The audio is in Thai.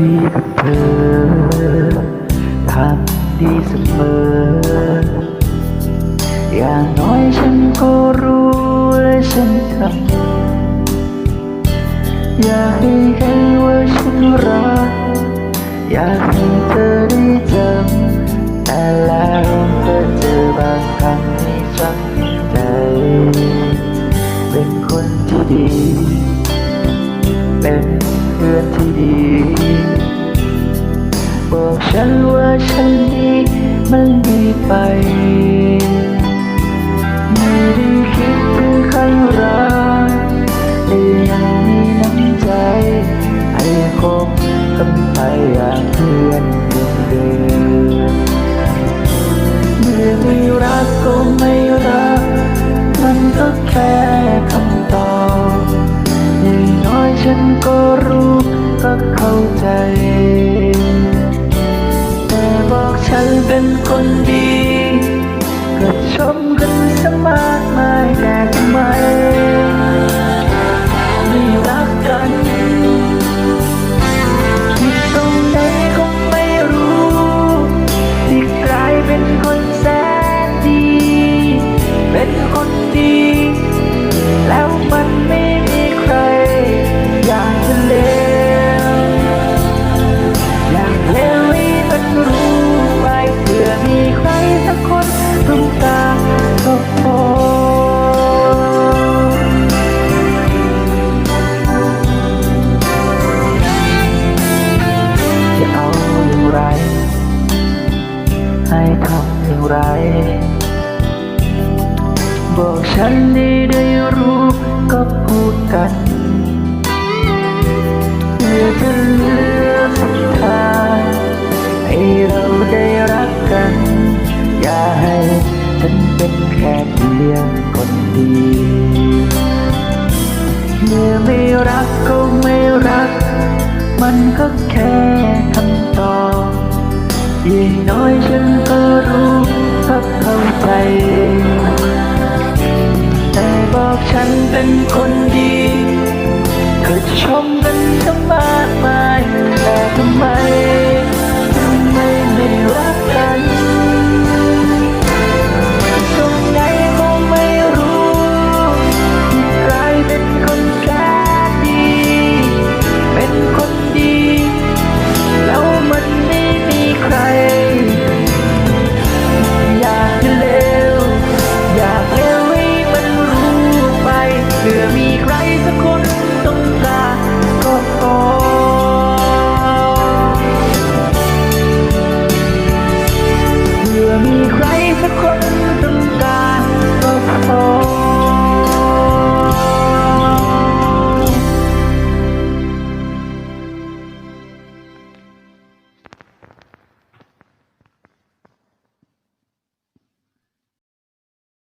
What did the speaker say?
ดีกับเธอทำดีเสมอ อย่างน้อยฉันก็รู้และฉันทำอยากให้เห็นว่าฉันรัก อยากให้เธอได้จำแต่แล้วก็เจอบางครั้งที่ช้ำใจ เป็นคนที่ดี เป็นเพื่อนที่ดี บอกฉันว่าฉันนี้มันดีไป ไม่ได้คิดถึงใครรักแต่ยังมีน้ำใจ ให้คบกันไปอย่างเพื่อนเดิมเมื่อไม่รักก็ไม่รัก มันก็แค่คำตอบอย่างน้อยฉันก็ คนดี บอกฉันได้ได้รู้ก็พูดกันเพื่อจะเลือสุดท้ายให้เราได้รักกัน อย่าให้ฉันเป็นแค่เพียงคนดีเมื่อไม่รักก็ไม่รัก มันก็แค่คำตอบยิ่ง ชมกันทำไม